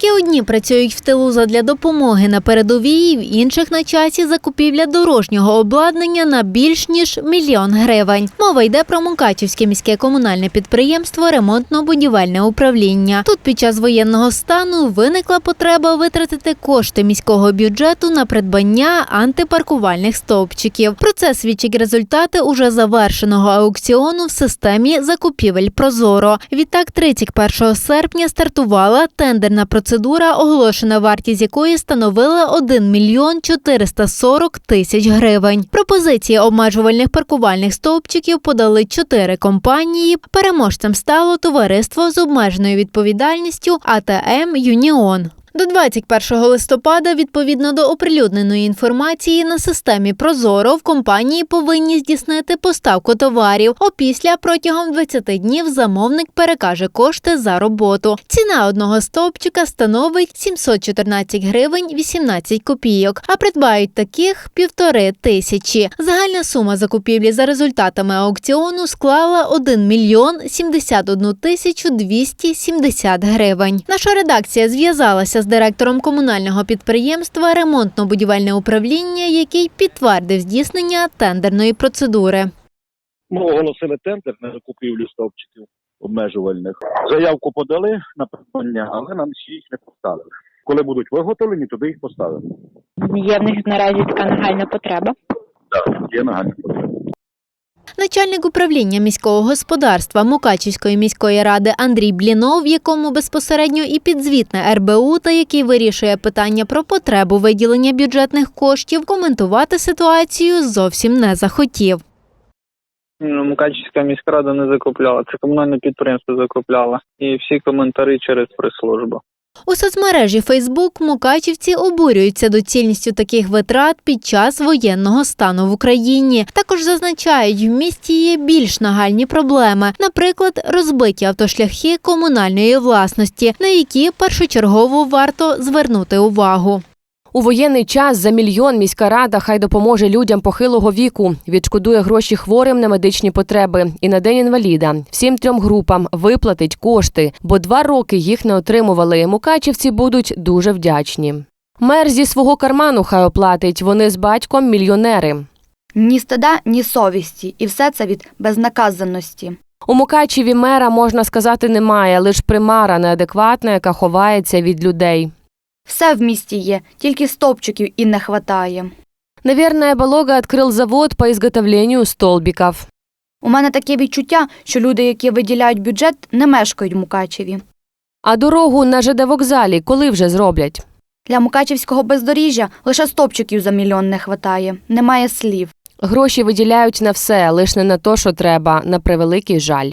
Поки одні працюють в тилу задля допомоги на передовій, в інших на часі закупівля дорожнього обладнання на більш ніж мільйон гривень. Мова йде про Мукачівське міське комунальне підприємство ремонтно-будівельне управління. Тут під час воєнного стану виникла потреба витратити кошти міського бюджету на придбання антипаркувальних стовпчиків. Про це свідчать результати уже завершеного аукціону в системі закупівель Прозоро. Відтак, 31 серпня стартувала тендерна процедура, оголошена вартість якої становила 1 мільйон 440 тисяч гривень. Пропозиції обмежувальних паркувальних стовпчиків подали чотири компанії. Переможцем стало товариство з обмеженою відповідальністю АТМ Юніон. До 21 листопада, відповідно до оприлюдненої інформації на системі Прозоро, в компанії повинні здійснити поставку товарів. Опісля протягом 20 днів замовник перекаже кошти за роботу. Ціна одного стовпчика становить 714 гривень 18 копійок, а придбають таких півтори тисячі. Загальна сума закупівлі за результатами аукціону склала 1 мільйон 71 тисячу 270 гривень. Наша редакція зв'язалася з директором комунального підприємства ремонтно-будівельне управління, який підтвердив здійснення тендерної процедури. Ми оголосили тендер на закупівлю стовпчиків обмежувальних. Заявку подали на придбання, але нам ще їх не поставили. Коли будуть виготовлені, туди їх поставимо. Є в них наразі така нагальна потреба. Так, є нагальна потреба. Начальник управління міського господарства Мукачівської міської ради Андрій Блінов, якому безпосередньо і підзвітне РБУ, та який вирішує питання про потребу виділення бюджетних коштів, коментувати ситуацію зовсім не захотів. Ну, Мукачівська міськрада не закупляла. Це комунальне підприємство закупляло. І всі коментарі через прес-службу. У соцмережі Фейсбук мукачівці обурюються доцільністю таких витрат під час воєнного стану в Україні. Також зазначають, в місті є більш нагальні проблеми, наприклад, розбиті автошляхи комунальної власності, на які першочергово варто звернути увагу. У воєнний час за мільйон міська рада хай допоможе людям похилого віку, відшкодує гроші хворим на медичні потреби і на день інваліда. Всім трьом групам виплатить кошти, бо два роки їх не отримували. Мукачівці будуть дуже вдячні. Мер зі свого карману хай оплатить. Вони з батьком мільйонери. Ні стида, ні совісті, і все це від безнаказаності. У Мукачеві мера можна сказати немає, лише примара неадекватна, яка ховається від людей. Все в місті є, тільки стовпчиків і не хватає. Наверное, Болога відкрив завод по изготовлению столбиков. У мене таке відчуття, що люди, які виділяють бюджет, не мешкають в Мукачеві. А дорогу на ЖД вокзалі коли вже зроблять? Для мукачівського бездоріжжя лише стовпчиків за мільйон не хватає. Немає слів. Гроші виділяють на все, лише не на то, що треба, на превеликий жаль.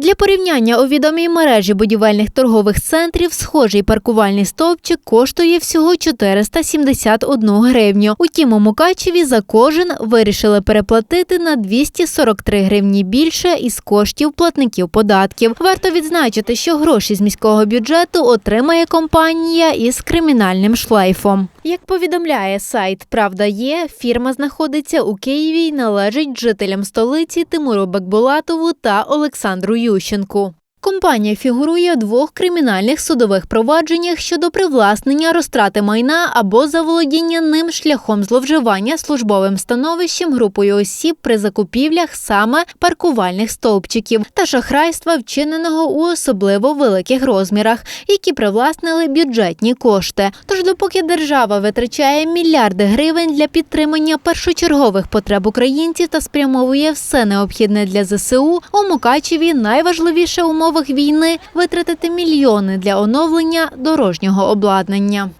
Для порівняння у відомій мережі будівельних торгових центрів схожий паркувальний стовпчик коштує всього 471 гривню. Утім, у Мукачеві за кожен вирішили переплатити на 243 гривні більше із коштів платників податків. Варто відзначити, що гроші з міського бюджету отримає компанія із кримінальним шлейфом. Як повідомляє сайт Правда є, фірма знаходиться у Києві і належить жителям столиці Тимуру Бекбулатову та Олександру Ющенку. Компанія фігурує у двох кримінальних судових провадженнях щодо привласнення розтрати майна або заволодіння ним шляхом зловживання службовим становищем групою осіб при закупівлях саме паркувальних стовпчиків та шахрайства, вчиненого у особливо великих розмірах, які привласнили бюджетні кошти. Тож, допоки держава витрачає мільярди гривень для підтримання першочергових потреб українців та спрямовує все необхідне для ЗСУ, у Мукачеві найважливіше умов умовах війни витратити мільйони для оновлення дорожнього обладнання.